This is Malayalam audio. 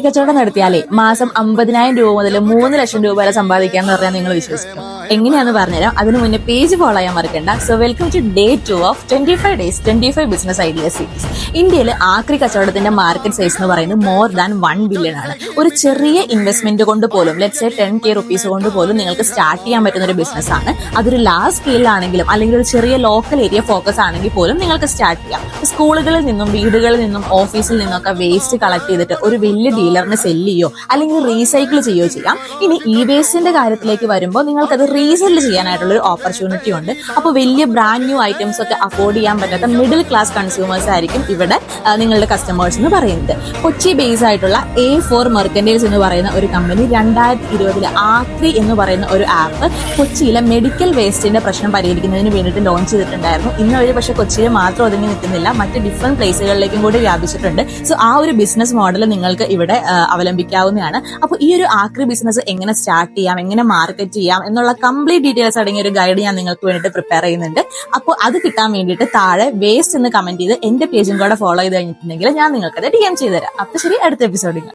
കച്ചവടം നടത്തിയാലേ മാസം അമ്പതിനായിരം രൂപ മുതൽ മൂന്ന് ലക്ഷം രൂപ വരെ സമ്പാദിക്കാന്ന് പറഞ്ഞാൽ നിങ്ങൾ വിശ്വസിക്കും. എങ്ങനെയാന്ന് പറഞ്ഞുതരാം. അതിനു മുന്നേ പേജ് ഫോളോ ചെയ്യാൻ മറക്കണ്ട. So welcome to day two of twenty five days twenty five business idea series ഇന്ത്യയിൽ ആക്രി കച്ചവടത്തിന്റെ മാർക്കറ്റ് സൈസ് എന്ന് പറയുന്നത് മോർ ദാൻ വൺ ബില്യൺ ആണ്. ഒരു ചെറിയ ഇൻവെസ്റ്റ്മെന്റ് കൊണ്ട് പോലും let's a ten K rupees കൊണ്ട് പോലും നിങ്ങൾക്ക് സ്റ്റാർട്ട് ചെയ്യാൻ പറ്റുന്ന ഒരു ബിസിനസ് ആണ്. അതൊരു ലാർജ് സ്കെയിലാണെങ്കിലും അല്ലെങ്കിൽ ഒരു ചെറിയ ലോക്കൽ ഏരിയ ഫോക്കസ് ആണെങ്കിൽ പോലും നിങ്ങൾക്ക് സ്റ്റാർട്ട് ചെയ്യാം. സ്കൂളുകളിൽ നിന്നും വീടുകളിൽ നിന്നും ഓഫീസിൽ നിന്നൊക്കെ വേസ്റ്റ് കളക്ട് ചെയ്തിട്ട് ഒരു വലിയ ഡീലറിന് സെല്ല് ചെയ്യോ അല്ലെങ്കിൽ റീസൈക്കിൾ ചെയ്യുകയോ ചെയ്യാം. ഇനി ഇ വേസ്റ്റിന്റെ കാര്യത്തിലേക്ക് വരുമ്പോൾ നിങ്ങൾക്കത് റീസെൽ ചെയ്യാനായിട്ടുള്ള ഒരു ഓപ്പർച്യൂണിറ്റി ഉണ്ട്. അപ്പോൾ വലിയ ബ്രാൻഡ് ന്യൂ ഐറ്റംസ് ഒക്കെ അഫോർഡ് ചെയ്യാൻ പറ്റാത്ത മിഡിൽ ക്ലാസ് കൺസ്യൂമേഴ്സ് ആയിരിക്കും ഇവിടെ നിങ്ങളുടെ കസ്റ്റമേഴ്സ് എന്ന് പറയുന്നത്. കൊച്ചി ബേസ് ആയിട്ടുള്ള എ ഫോർ മെർക്കൻഡൈൽസ് എന്ന് പറയുന്ന ഒരു കമ്പനി രണ്ടായിരത്തി ഇരുപതിലെ ആക്രി എന്ന് പറയുന്ന ഒരു ആപ്പ് കൊച്ചിയിലെ മെഡിക്കൽ വേസ്റ്റിന്റെ പ്രശ്നം പരിഹരിക്കുന്നതിന് വേണ്ടിയിട്ട് ലോഞ്ച് ചെയ്തിട്ടുണ്ടായിരുന്നു. ഇന്ന് വഴി പക്ഷെ കൊച്ചിയിൽ മാത്രം ഒതുങ്ങി നിൽക്കുന്നില്ല മറ്റ് ഡിഫറെന്റ് പ്ലേസുകളിലേക്കും കൂടി വ്യാപിച്ചിട്ടുണ്ട്. സോ ആ ഒരു ബിസിനസ് മോഡൽ നിങ്ങൾക്ക് ഇവിടെ അവലംബിക്കാവുന്നതാണ്. അപ്പോൾ ഈ ഒരു ആക്രി ബിസിനസ് എങ്ങനെ സ്റ്റാർട്ട് ചെയ്യാം എങ്ങനെ മാർക്കറ്റ് ചെയ്യാം എന്നുള്ള കംപ്ലീറ്റ് ഡീറ്റെയിൽസ് അടങ്ങിയ ഒരു ഗൈഡ് ഞാൻ നിങ്ങൾക്ക് വേണ്ടിയിട്ട് പ്രിപ്പയർ ചെയ്യുന്നുണ്ട്. അപ്പോൾ അത് കിട്ടാൻ വേണ്ടിയിട്ട് താഴെ വേസ്റ്റ് എന്ന് കമന്റ് ചെയ്ത് എന്റെ പേജും കൂടെ ഫോളോ ചെയ്ത് കഴിഞ്ഞിട്ടുണ്ടെങ്കിൽ ഞാൻ നിങ്ങൾക്കത് ഡി എം ചെയ്തുതരാം അപ്പോൾ ശരി അടുത്ത എപ്പിസോഡിൽ